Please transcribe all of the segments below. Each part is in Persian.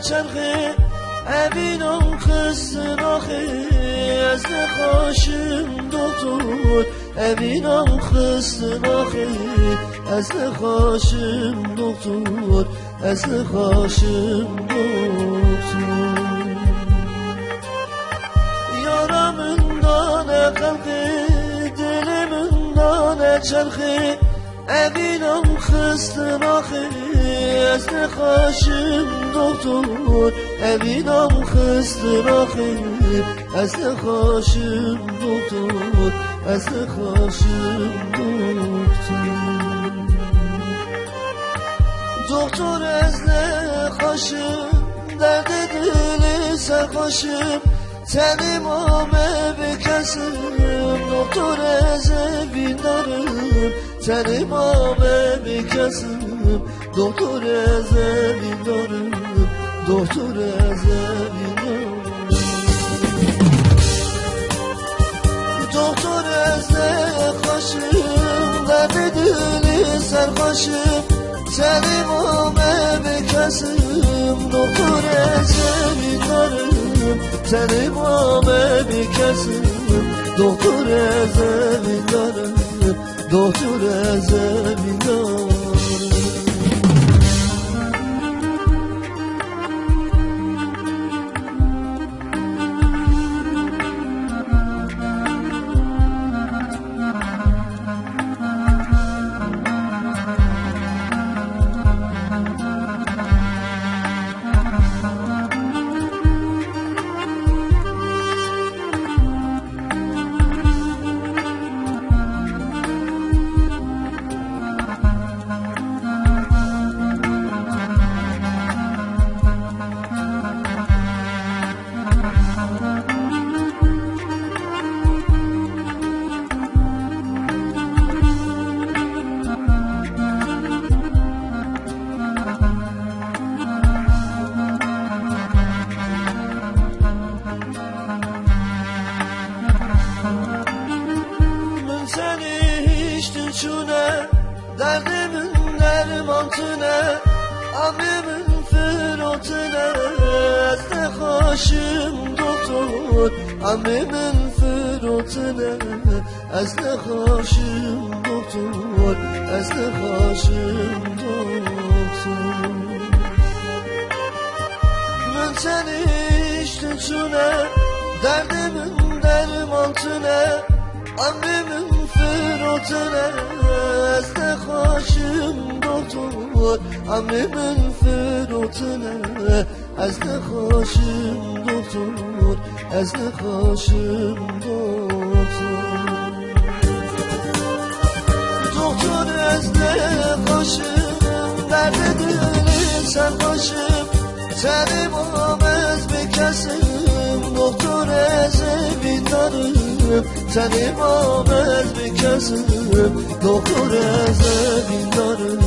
نچرخه اوینم خستن آخه از نخاشم دکتر اوینم خستن آخه از نخاشم دکتر از نخاشم دکتر یارمın دانه قلقه دلمın دانه چرخه اوینم خستن آخه از نخاشم دکتر اوینم خستن آخه از نخاشم دکتر از نخاشم دکتر دکتر از نخاشم درد دل سرخاشم بین دارم تنمامه بکسم دکتر از بین دارم دکتر از بین دارم دکتر از نخاشم درد دل سرخاشم تنمامه بکسم دکتر از بین دارم تنمامه بکسم دکتر از بین دارم دکتر از بین دارم من suçuna Derdimin dermantına Abimin fırotuna Ezde hoşum doktor Abimin fırotuna Ezde hoşum doktor Ezde hoşum doktor Ben seni işte suçuna Derdimin dermantına Abimin بر از نرست خوشم دوتون همه من فر از نرست خوشم دوتون از نرست خوشم دوتون دوتون از نرست خوشم در دلی سر خوشم. تری مامز به کسی دوتون از بیداری bekesim Doktor ez evin darım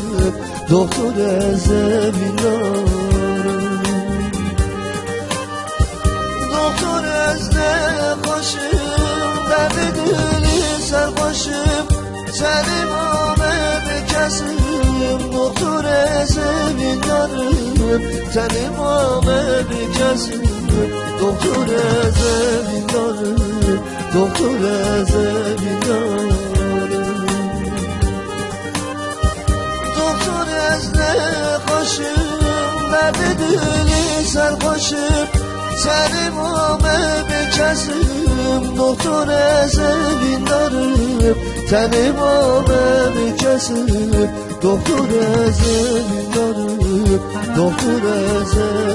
Senim amez bekesim Doktor ez evin darım Doktor ez evin darım Doktor ez de hoşum Derdi dilim تن ما به کسی دکتر زمین داره دکتر زمین داره دکتر از نخوشم درد دلی سر خوشم سر ما به کسی دکتر زمین داره تن ما به کسی Doktor özüm, doktor özüm